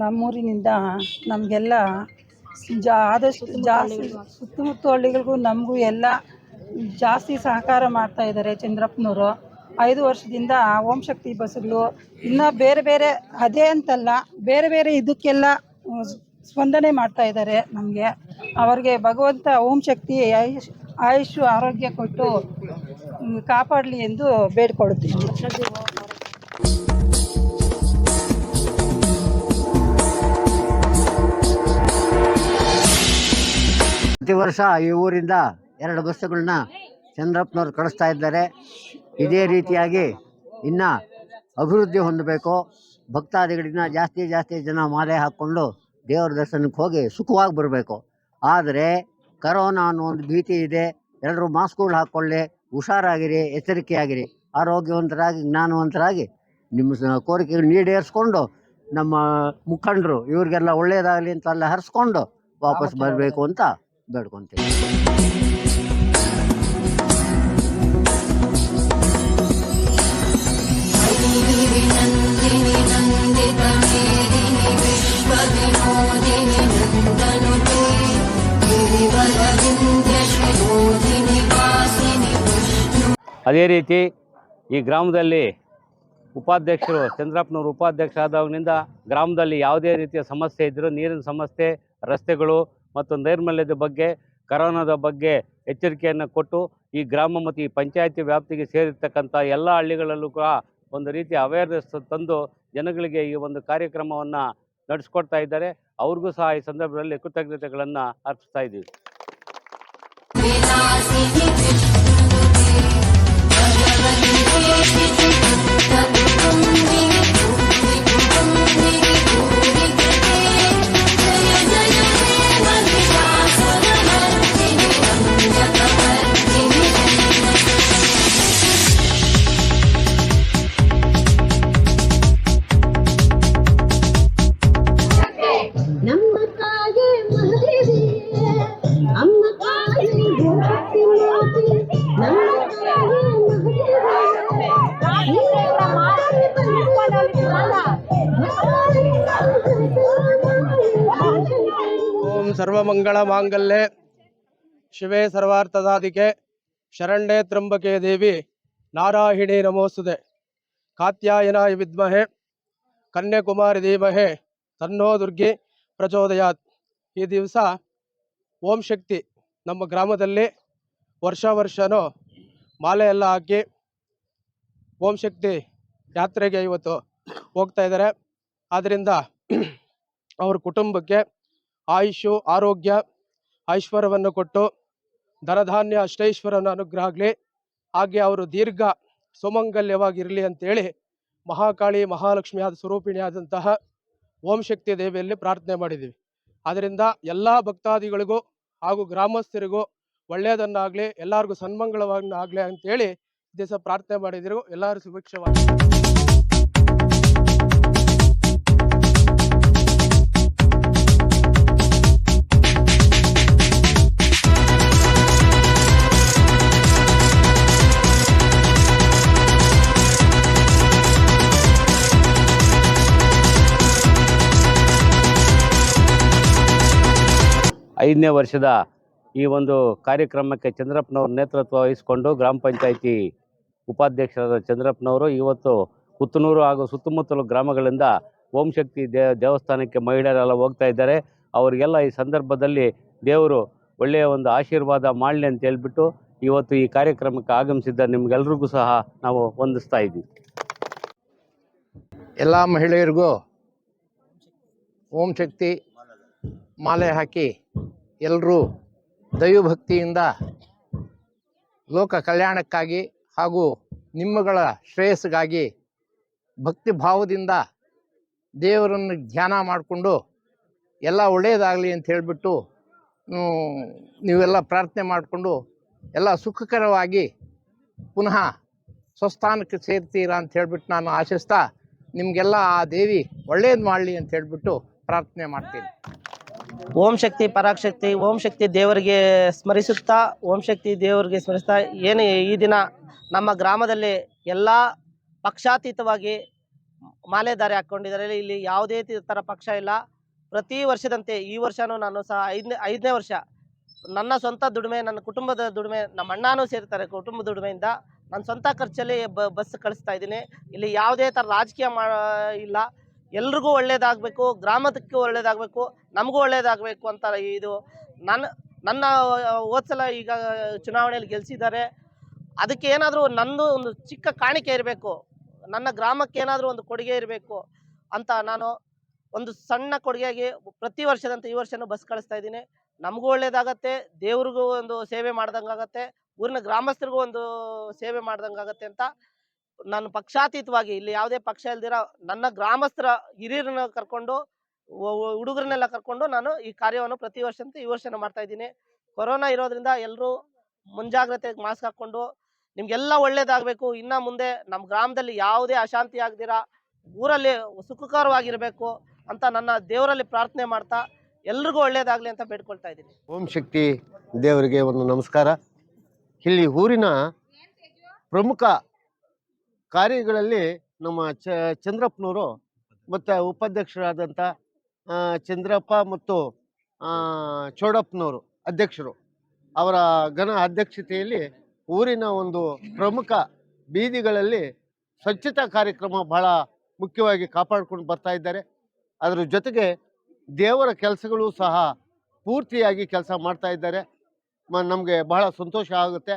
ನಮ್ಮೂರಿನಿಂದ ನಮಗೆಲ್ಲ ಜಾ ಆದಷ್ಟು ಜಾಸ್ತಿ ಸುತ್ತಮುತ್ತ ಹಳ್ಳಿಗಳಿಗೂ ನಮಗೂ ಎಲ್ಲ ಜಾಸ್ತಿ ಸಹಕಾರ ಮಾಡ್ತಾ ಇದ್ದಾರೆ ಚಂದ್ರಪ್ಪನವರು. ಐದು ವರ್ಷದಿಂದ ಓಂ ಶಕ್ತಿ ಬಸ್ಗಳು ಇನ್ನೂ ಬೇರೆ ಬೇರೆ ಅದೇ ಅಂತಲ್ಲ, ಬೇರೆ ಬೇರೆ ಇದಕ್ಕೆಲ್ಲ ಸ್ಪಂದನೆ ಮಾಡ್ತಾ ಇದ್ದಾರೆ ನಮಗೆ. ಅವ್ರಿಗೆ ಭಗವಂತ ಓಂ ಶಕ್ತಿ ಆಯುಷ್ ಆಯುಷು ಆರೋಗ್ಯ ಕೊಟ್ಟು ಕಾಪಾಡಲಿ ಎಂದು ಬೇಡ್ಕೊಳ್ತೀನಿ ಪ್ರತಿ ವರ್ಷ ಈ ಊರಿಂದ ಎರಡು ಬಸ್ಸುಗಳನ್ನ ಚಂದ್ರಪ್ಪನವ್ರು ಕಳಿಸ್ತಾ ಇದ್ದಾರೆ. ಇದೇ ರೀತಿಯಾಗಿ ಇನ್ನ ಅಭಿವೃದ್ಧಿ ಹೊಂದಬೇಕು. ಭಕ್ತಾದಿಗಳನ್ನ ಜಾಸ್ತಿ ಜಾಸ್ತಿ ಜನ ಮಾಲೆ ಹಾಕ್ಕೊಂಡು ದೇವರ ದರ್ಶನಕ್ಕೆ ಹೋಗಿ ಸುಖವಾಗಿ ಬರಬೇಕು. ಆದರೆ ಕರೋನಾ ಅನ್ನೋ ಒಂದು ಭೀತಿ ಇದೆ. ಎಲ್ಲರೂ ಮಾಸ್ಕ್ಗಳು ಹಾಕ್ಕೊಳ್ಳಿ ಹುಷಾರಾಗಿರಿ ಎಚ್ಚರಿಕೆಯಾಗಿರಿ ಆರೋಗ್ಯವಂತರಾಗಿ ಜ್ಞಾನವಂತರಾಗಿ ನಿಮ್ಮ ಕೋರಿಕೆಗಳು ಈಡೇರಿಸ್ಕೊಂಡು ನಮ್ಮ ಮುಖಂಡರು ಇವ್ರಿಗೆಲ್ಲ ಒಳ್ಳೆಯದಾಗಲಿ ಅಂತ ಎಲ್ಲ ಹರಿಸ್ಕೊಂಡು ವಾಪಸ್ ಬರಬೇಕು ಅಂತ ಬೇಡ್ಕೊತೀವಿ ಅದೇ ರೀತಿ ಈ ಗ್ರಾಮದಲ್ಲಿ ಉಪಾಧ್ಯಕ್ಷರು, ಚಂದ್ರಪ್ಪನವರು ಉಪಾಧ್ಯಕ್ಷ ಆದವನಿಂದ ಗ್ರಾಮದಲ್ಲಿ ಯಾವುದೇ ರೀತಿಯ ಸಮಸ್ಯೆ ಇದ್ದರೂ ನೀರಿನ ಸಮಸ್ಯೆ, ರಸ್ತೆಗಳು ಮತ್ತು ನೈರ್ಮಲ್ಯದ ಬಗ್ಗೆ, ಕರೋನಾದ ಬಗ್ಗೆ ಎಚ್ಚರಿಕೆಯನ್ನು ಕೊಟ್ಟು ಈ ಗ್ರಾಮ ಮತ್ತು ಈ ಪಂಚಾಯತಿ ವ್ಯಾಪ್ತಿಗೆ ಸೇರಿರ್ತಕ್ಕಂಥ ಎಲ್ಲ ಹಳ್ಳಿಗಳಲ್ಲೂ ಕೂಡ ಒಂದು ರೀತಿಯ ಅವೇರ್ನೆಸ್ ತಂದು ಜನಗಳಿಗೆ ಈ ಒಂದು ಕಾರ್ಯಕ್ರಮವನ್ನು ನಡೆಸ್ಕೊಡ್ತಾ ಇದ್ದಾರೆ. ಅವ್ರಿಗೂ ಸಹ ಈ ಸಂದರ್ಭದಲ್ಲಿ ಕೃತಜ್ಞತೆಗಳನ್ನು ಅರ್ಪಿಸ್ತಾ ಇದ್ದೀವಿ. ಸರ್ವಮಂಗಳ ಮಾಂಗಲ್ಯೆ. ಶಿವೇ ಸರ್ವಾರ್ಥದಾದಿಕೆ ಶರಣ್ಯೇ ತ್ರಂಬಕೆ ದೇವಿ. ನಾರಾಯಣಿ ನಮೋಸ್ತುತೆ. ಕಾತ್ಯಾಯನಾಯ ವಿದ್ಮಹೆ. ಕನ್ಯಾಕುಮಾರಿ ಧೀಮಹೆ. ತನ್ನೋ ದುರ್ಗಿ ಪ್ರಚೋದಯಾತ್. ಈ ದಿವಸ ಓಂ ಶಕ್ತಿ ನಮ್ಮ ಗ್ರಾಮದಲ್ಲಿ ವರ್ಷ ವರ್ಷನೂ ಮಾಲೆ ಎಲ್ಲ ಹಾಕಿ ಓಂ ಶಕ್ತಿ ಯಾತ್ರೆಗೆ ಇವತ್ತು ಹೋಗ್ತಾ ಇದ್ದಾರೆ. ಆದ್ದರಿಂದ ಅವ್ರ ಕುಟುಂಬಕ್ಕೆ ಆಯುಷು, ಆರೋಗ್ಯ ಐಶ್ವರ್ಯವನ್ನು ಕೊಟ್ಟು ಧನಧಾನ್ಯ ಅಷ್ಟೈಶ್ವರನ ಅನುಗ್ರಹ ಆಗಲಿ ಹಾಗೆ ಅವರು ದೀರ್ಘ ಸುಮಂಗಲ್ಯವಾಗಿರಲಿ ಅಂತೇಳಿ ಮಹಾಕಾಳಿ, ಮಹಾಲಕ್ಷ್ಮಿಯಾದ ಸ್ವರೂಪಿಣಿಯಾದಂತಹ ಓಂ ಶಕ್ತಿ ದೇವಿಯಲ್ಲಿ ಪ್ರಾರ್ಥನೆ ಮಾಡಿದ್ದೀವಿ ಅದರಿಂದ ಎಲ್ಲ ಭಕ್ತಾದಿಗಳಿಗೂ ಹಾಗೂ ಗ್ರಾಮಸ್ಥರಿಗೂ ಒಳ್ಳೆಯದನ್ನಾಗಲಿ, ಎಲ್ಲರಿಗೂ ಸನ್ಮಂಗಳವನ್ನಾಗಲಿ ಅಂತೇಳಿ ದಿವಸ ಪ್ರಾರ್ಥನೆ ಮಾಡಿದ್ರು. ಎಲ್ಲರೂ ಸುಭಿಕ್ಷವಾಗಿ ಐದನೇ ವರ್ಷದ ಈ ಒಂದು ಕಾರ್ಯಕ್ರಮಕ್ಕೆ ಚಂದ್ರಪ್ಪನವ್ರ ನೇತೃತ್ವ ವಹಿಸಿಕೊಂಡು ಗ್ರಾಮ ಪಂಚಾಯಿತಿ ಉಪಾಧ್ಯಕ್ಷರಾದ ಚಂದ್ರಪ್ಪನವರು ಇವತ್ತು ಕುತ್ತನೂರು ಹಾಗೂ ಸುತ್ತಮುತ್ತಲ ಗ್ರಾಮಗಳಿಂದ ಓಂ ಶಕ್ತಿ ದೇ, ದೇವಸ್ಥಾನಕ್ಕೆ ಮಹಿಳೆಯರೆಲ್ಲ ಹೋಗ್ತಾ ಇದ್ದಾರೆ. ಅವರಿಗೆಲ್ಲ ಈ ಸಂದರ್ಭದಲ್ಲಿ ದೇವರು ಒಳ್ಳೆಯ ಒಂದು ಆಶೀರ್ವಾದ ಮಾಡಲಿ ಅಂತ ಹೇಳ್ಬಿಟ್ಟು ಇವತ್ತು ಈ ಕಾರ್ಯಕ್ರಮಕ್ಕೆ ಆಗಮಿಸಿದ್ದ ನಿಮ್ಗೆಲ್ರಿಗೂ ಸಹ ನಾವು ವಂದಿಸ್ತಾ ಇದ್ದೀವಿ. ಎಲ್ಲ ಮಹಿಳೆಯರಿಗೂ ಓಂ ಶಕ್ತಿ ಮಾಲೆ ಹಾಕಿ ಎಲ್ಲರೂ ದೈವಭಕ್ತಿಯಿಂದ ಲೋಕ ಕಲ್ಯಾಣಕ್ಕಾಗಿ ಹಾಗೂ ನಿಮ್ಮಗಳ ಶ್ರೇಯಸ್ಸಿಗಾಗಿ ಭಕ್ತಿ ಭಾವದಿಂದ ದೇವರನ್ನು ಧ್ಯಾನ ಮಾಡಿಕೊಂಡು ಎಲ್ಲ ಒಳ್ಳೆಯದಾಗಲಿ ಅಂತ ಹೇಳಿಬಿಟ್ಟು ನೀವೆಲ್ಲ ಪ್ರಾರ್ಥನೆ ಮಾಡಿಕೊಂಡು ಎಲ್ಲ ಸುಖಕರವಾಗಿ ಪುನಃ ಸ್ವಸ್ಥಾನಕ್ಕೆ ಸೇರ್ತೀರಾ ಅಂತ ಹೇಳಿಬಿಟ್ಟು ನಾನು ಆಶಿಸ್ತಾ ನಿಮಗೆಲ್ಲ ಆ ದೇವಿ ಒಳ್ಳೇದು ಮಾಡಲಿ ಅಂತ ಹೇಳಿಬಿಟ್ಟು ಪ್ರಾರ್ಥನೆ ಮಾಡ್ತೀನಿ. ಓಂ ಶಕ್ತಿ ಪರಾಶಕ್ತಿ ಓಂ ಶಕ್ತಿ ದೇವರಿಗೆ ಸ್ಮರಿಸುತ್ತಾ, ಓಂ ಶಕ್ತಿ ದೇವರಿಗೆ ಸ್ಮರಿಸ್ತಾ ಏನು ಈ ದಿನ ನಮ್ಮ ಗ್ರಾಮದಲ್ಲಿ ಎಲ್ಲ ಪಕ್ಷಾತೀತವಾಗಿ ಮಾಲೆದಾರಿ ಹಾಕ್ಕೊಂಡಿದ್ದಾರೆ ಇಲ್ಲಿ ಯಾವುದೇ ಥರ ಪಕ್ಷ ಇಲ್ಲ. ಪ್ರತಿ ವರ್ಷದಂತೆ ಈ ವರ್ಷನೂ ನಾನು ಸಹ ಐದನೇ ಐದನೇ ವರ್ಷ ನನ್ನ ಸ್ವಂತ ದುಡಿಮೆ, ನನ್ನ ಕುಟುಂಬದ ದುಡಿಮೆ, ನಮ್ಮ ಅಣ್ಣನೂ ಸೇರ್ತಾರೆ ಕುಟುಂಬ ದುಡಿಮೆಯಿಂದ. ನನ್ನ ಸ್ವಂತ ಖರ್ಚಲ್ಲಿ ಬಸ್ ಕಳಿಸ್ತಾ ಇದ್ದೀನಿ. ಇಲ್ಲಿ ಯಾವುದೇ ಥರ ರಾಜಕೀಯ ಮಾ, ಇಲ್ಲ. ಎಲ್ರಿಗೂ ಒಳ್ಳೇದಾಗಬೇಕು, ಗ್ರಾಮದಕ್ಕೂ ಒಳ್ಳೇದಾಗಬೇಕು, ನಮಗೂ ಒಳ್ಳೇದಾಗಬೇಕು ಅಂತ ಇದು ನನ್ನ ನನ್ನ ಓದ್ಸಲ ಈಗ ಚುನಾವಣೆಯಲ್ಲಿ ಗೆಲ್ಸಿದ್ದಾರೆ. ಅದಕ್ಕೆ ಏನಾದರೂ ನಂದು ಒಂದು ಚಿಕ್ಕ ಕಾಣಿಕೆ ಇರಬೇಕು, ನನ್ನ ಗ್ರಾಮಕ್ಕೆ ಏನಾದರೂ ಒಂದು ಕೊಡುಗೆ ಇರಬೇಕು ಅಂತ ನಾನು ಒಂದು ಸಣ್ಣ ಕೊಡುಗೆಯಾಗಿ ಪ್ರತಿ ವರ್ಷದಂತೆ ಈ ವರ್ಷನೂ ಬಸ್ ಕಳಿಸ್ತಾ ಇದ್ದೀನಿ. ನಮಗೂ ಒಳ್ಳೇದಾಗತ್ತೆ, ದೇವ್ರಿಗೂ ಒಂದು ಸೇವೆ ಮಾಡ್ದಂಗಾಗತ್ತೆ, ಊರಿನ ಗ್ರಾಮಸ್ಥರಿಗೂ ಒಂದು ಸೇವೆ ಮಾಡ್ದಂಗಾಗತ್ತೆ ಅಂತ ನಾನು ಪಕ್ಷಾತೀತವಾಗಿ ಇಲ್ಲಿ ಯಾವುದೇ ಪಕ್ಷ ಇಲ್ದಿರ ನನ್ನ ಗ್ರಾಮಸ್ಥರ ಹಿರಿಯರನ್ನ ಕರ್ಕೊಂಡು ಹುಡುಗರನ್ನೆಲ್ಲ ಕರ್ಕೊಂಡು ನಾನು ಈ ಕಾರ್ಯವನ್ನು ಪ್ರತಿ ವರ್ಷಂತೆ ಈ ವರ್ಷನ ಮಾಡ್ತಾ ಇದ್ದೀನಿ. ಕೊರೋನಾ ಇರೋದ್ರಿಂದ ಎಲ್ಲರೂ ಮುಂಜಾಗ್ರತೆ ಮಾಸ್ಕ್ ಹಾಕೊಂಡು ನಿಮ್ಗೆಲ್ಲ ಒಳ್ಳೇದಾಗಬೇಕು. ಇನ್ನ ಮುಂದೆ ನಮ್ಮ ಗ್ರಾಮದಲ್ಲಿ ಯಾವುದೇ ಅಶಾಂತಿ ಆಗದಿರ, ಊರಲ್ಲಿ ಸುಖಕರವಾಗಿರಬೇಕು ಅಂತ ನನ್ನ ದೇವರಲ್ಲಿ ಪ್ರಾರ್ಥನೆ ಮಾಡ್ತಾ ಎಲ್ರಿಗೂ ಒಳ್ಳೇದಾಗಲಿ ಅಂತ ಬೇಡ್ಕೊಳ್ತಾ ಇದ್ದೀನಿ. ಓಂ ಶಕ್ತಿ ದೇವರಿಗೆ ಒಂದು ನಮಸ್ಕಾರ. ಇಲ್ಲಿ ಊರಿನ ಪ್ರಮುಖ ಕಾರ್ಯಗಳಲ್ಲಿ ನಮ್ಮ ಚ ಚಂದ್ರಪ್ಪನವರು ಮತ್ತು ಉಪಾಧ್ಯಕ್ಷರಾದಂಥ ಚಂದ್ರಪ್ಪ ಮತ್ತು ಚೋಡಪ್ಪನವರು ಅಧ್ಯಕ್ಷರು. ಅವರ ಘನ ಅಧ್ಯಕ್ಷತೆಯಲ್ಲಿ ಊರಿನ ಒಂದು ಪ್ರಮುಖ ಬೀದಿಗಳಲ್ಲಿ ಸ್ವಚ್ಛತಾ ಕಾರ್ಯಕ್ರಮ ಬಹಳ ಮುಖ್ಯವಾಗಿ ಕಾಪಾಡಿಕೊಂಡು ಬರ್ತಾ ಇದ್ದಾರೆ. ಅದರ ಜೊತೆಗೆ ದೇವರ ಕೆಲಸಗಳು ಸಹ ಪೂರ್ತಿಯಾಗಿ ಕೆಲಸ ಮಾಡ್ತಾ ಇದ್ದಾರೆ. ನಮಗೆ ಬಹಳ ಸಂತೋಷ ಆಗುತ್ತೆ.